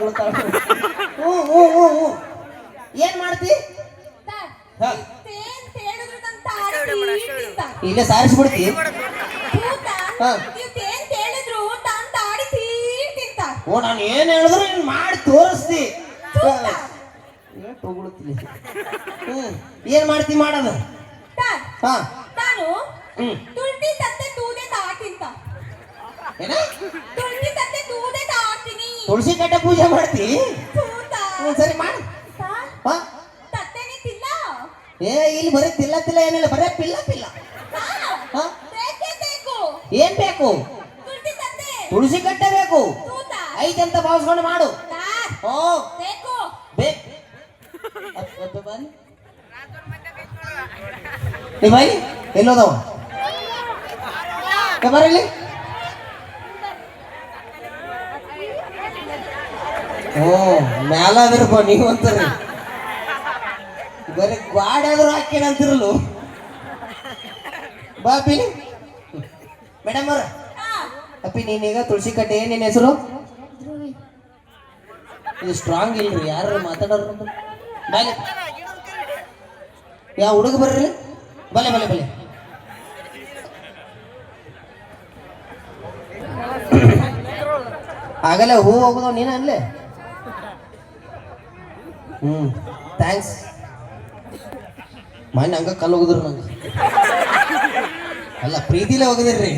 ಬೀಳ್ತಾಳ ಹ್ಞೂ ಹ್ಞೂ ಹ್ಞೂ ಹ್ಞೂ ಏನ್ ಮಾಡ್ತಿ? ಸರ್, ಹಾ. ಇಲ್ಲೇ ಸಾರಿಸ್ಬಿಡ್ತಿ. ಹಾ. ಓ ನಾನು ಏನ್ ಹೇಳಿದ್ರು ನೀನ್ ಮಾಡಿ ತೋರಿಸ್ತಿ. ತಗೊಳ್ತೀನಿ ಹ್ಮ್ ಏನ್ ಮಾಡ್ತಿ ಮಾಡೋದು? ಸರ್, ಹಾ. ನಾನು ಹ್ಮ್. ತುಳ್ಸಿ ತತ್ತೆ ತೂದೆ ತಾಕಿಂತ ಏನ ತುಳ್ಸಿ ತತ್ತೆ ತೂದೆ ತಾಕಿನಿ ತುಳಸಿ ಕಟ್ಟೆ ಪೂಜೆ ಮಾಡ್ತಿ. ಸರಿ ಮಾಡು. ಏ ಇಲ್ಲಿ ಬರೀ ತಿಲ್ಲ ತಿಲ್ಲ ಏನಿಲ್ಲ ಬರೇ ಪಿಲ್ಲ ಪಿಲ್ಲ. ಏನ್ ಬೇಕು? ತುಳ್ಸಿ ಕಟ್ಟೆ ಬೇಕು. ಐತೆ ಅಂತ ಭಾವಿಸ್ಕೊಂಡು ಮಾಡು. ಓ ಬೇಕು. ಏ ಬಾಯಿ ಎಲ್ಲೋದವ ಏ ಓ ಮ್ಯಾಲ ಅದ್ರಪ್ಪ ನೀವು ಅಂತಾರೆ. ಬರೀ ಗ್ವಾಡಾದ್ರೂ ಆದ್ರೂ ಅಂತಿರಲು ಬಾ, ಅಪ್ಪಿ. ಮೇಡಮ್ ಅವ್ರ. ಅಪ್ಪಿ ನೀನೀಗ ತುಳಸಿ ಕಟ್ಟೆ ನಿನ್ನ ಹೆಸರು? ಇದು ಸ್ಟ್ರಾಂಗ್ ಇಲ್ರಿ ಯಾರು ಮಾತಾಡೋರು ಯಾ ಯಾವ ಹುಡುಗ ಬರ್ರಿ? ಬಲೆ ಬಲೆ ಬಲೆ. ಆಗಲ್ಲ ಹೂ ಹೋಗುದು ನೀನ ಅಲ್ಲೇ? ಹ್ಮ್ ಥ್ಯಾಂಕ್ಸ್ ಮೊನ್ನೆ ಹಂಗ ಕಲ್ಲು ಹೋಗುದ್ರು ನಂಗೆ. ಅಲ್ಲ, ಪ್ರೀತಿಲೇ ಹೋಗಿದಿರ್ರಿ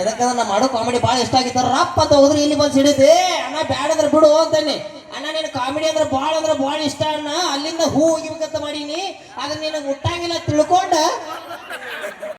ಯಾಕಂದ್ರೆ ನಾ ಮಾಡೋ ಕಾಮಿಡಿ ಭಾಳ ಇಷ್ಟ ಆಗಿತ್ತಾರ ರಪ್ಪ ಅಂತ ಹೋದ್ರೆ ಇಲ್ಲಿ ಬಂದು ಸಿಡಿದೆ ಅಣ್ಣ, ಬ್ಯಾಡ ಅಂದ್ರೆ ಬಿಡು ಅಂತಾನೆ. ಅಣ್ಣ, ನೀನು ಕಾಮಿಡಿ ಅಂದ್ರೆ ಭಾಳ ಅಂದ್ರೆ ಭಾಳ ಇಷ್ಟ ಅಣ್ಣ. ಅಲ್ಲಿಂದ ಹೂ ಹೋಗಿಬೇಕಂತ ಮಾಡೀನಿ. ಅದನ್ನ ನಿನಗೆ ಮುಟ್ಟಂಗಿಲ್ಲ ತಿಳ್ಕೊಂಡ